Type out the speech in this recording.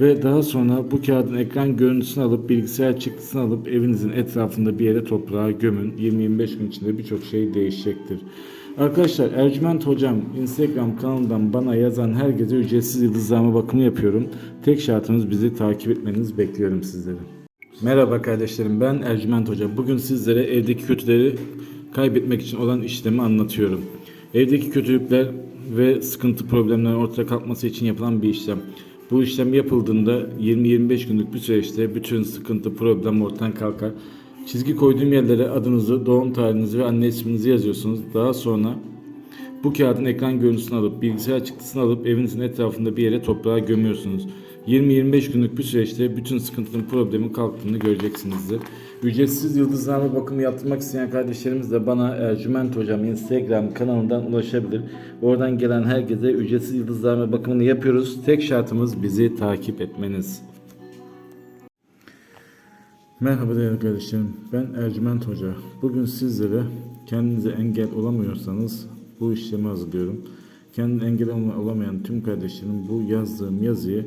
Ve daha sonra bu kağıdın ekran görüntüsünü alıp bilgisayar çıktısını alıp evinizin etrafında bir yere toprağa gömün. 20-25 gün içinde birçok şey değişecektir. Arkadaşlar Ercüment Hocam Instagram kanalından bana yazan herkese ücretsiz yıldızlama bakımı yapıyorum. Tek şartımız bizi takip etmeniz bekliyorum sizleri. Merhaba kardeşlerim ben Ercüment Hoca. Bugün sizlere evdeki kötüleri kaybetmek için olan işlemi anlatıyorum. Evdeki kötülükler ve sıkıntı problemlerin ortaya kalkması için yapılan bir işlem. Bu işlem yapıldığında 20-25 günlük bir süreçte bütün sıkıntı problem ortadan kalkar. Çizgi koyduğum yerlere adınızı, doğum tarihinizi ve anne isminizi yazıyorsunuz. Daha sonra bu kağıdın ekran görüntüsünü alıp bilgisayar çıktısını alıp evinizin etrafında bir yere toprağa gömüyorsunuz. 20-25 günlük bir süreçte bütün sıkıntının problemin kalktığını göreceksinizdir. Ücretsiz yıldızlama bakımı yaptırmak isteyen kardeşlerimiz de bana Ercüment Hocam Instagram kanalından ulaşabilir. Oradan gelen herkese ücretsiz yıldızlama bakımını yapıyoruz. Tek şartımız bizi takip etmeniz. Merhaba değerli kardeşlerim. Ben Ercüment Hoca. Bugün sizlere kendinize engel olamıyorsanız bu işlemi hazırlıyorum. Kendine engel olamayan tüm kardeşlerim bu yazdığım yazıyı